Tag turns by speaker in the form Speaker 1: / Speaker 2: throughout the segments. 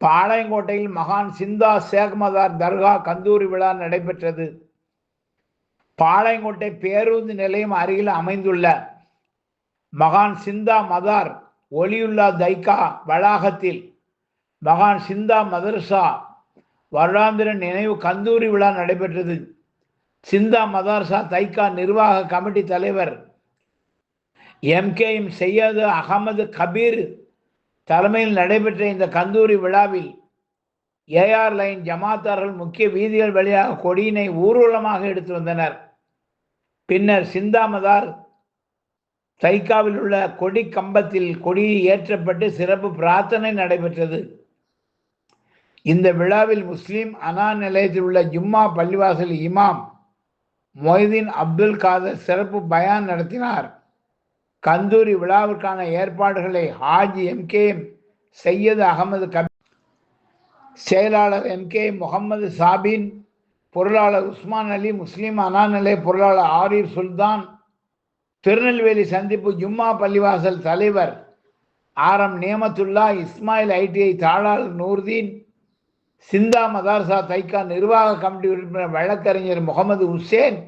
Speaker 1: பாளையங்கோட்டையில் மகான் சிந்தா சேக்மதார் தர்கா கந்தூரி விழா நடைபெற்றது. பாளையங்கோட்டை பேருந்து நிலையம் அருகில் அமைந்துள்ள மகான் சிந்தா மதார் ஒலியுல்லா தைக்கா வளாகத்தில் மகான் சிந்தா மதர்சா வருடாந்திர நினைவு கந்தூரி விழா நடைபெற்றது. சிந்தா மதரசா தைக்கா நிர்வாக கமிட்டி தலைவர் M K M Syed Ahmed Kabir தலைமையில் நடைபெற்ற இந்த கந்தூரி விழாவில் ஏஆர் லைன் ஜமாத்தார்கள் முக்கிய வீதிகள் வழியாக கொடியினை ஊர்வலமாக எடுத்து வந்தனர். பின்னர் சிந்தாமதார் தைக்காவில் உள்ள கொடி கம்பத்தில் கொடி ஏற்றப்பட்டு சிறப்பு பிரார்த்தனை நடைபெற்றது. இந்த விழாவில் முஸ்லீம் அனா நிலையத்தில் உள்ள ஜும்மா பள்ளிவாசல் இமாம் மொய்தீன் அப்துல் காதர் சிறப்பு பயான் நடத்தினார். கந்தூரி விழாவிற்கான ஏற்பாடுகளை ஹாஜி எம் கே சையது அகமது கபி செயலாளர் எம் கே முகமது சாபின் பொருளாளர் உஸ்மான் அலி முஸ்லீம் அனாநிலை பொருளாளர் ஆரிஃப் சுல்தான் திருநெல்வேலி சந்திப்பு ஜும்மா பள்ளிவாசல் தலைவர் R M Niamathullah Ismail ITI தாளாளர் நூர்தீன் சிந்தா மதார்சா தைக்கா நிர்வாக கமிட்டி உறுப்பினர் வழக்கறிஞர் முகமது உசேன்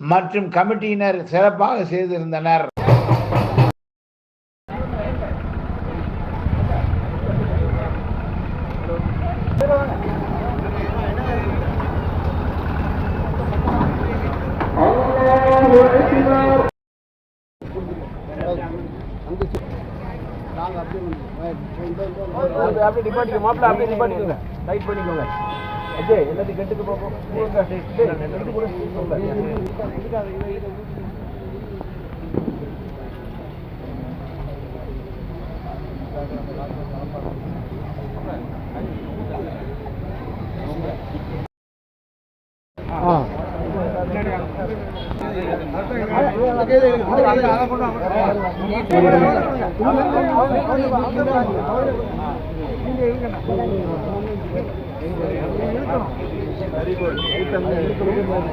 Speaker 1: மற்றும் கமிட்டியினர் சிறப்பாக செய்திருந்தனர்.
Speaker 2: அது அப்படியே நிப்பாட்டிக்க மாப்பிள்ள அப்படியே நிப்பாட்டிக்கோங்க. டைட் பண்ணிக்கோங்க. அஜய் எல்லாத்தையும் கெட்டுக்கு போகும்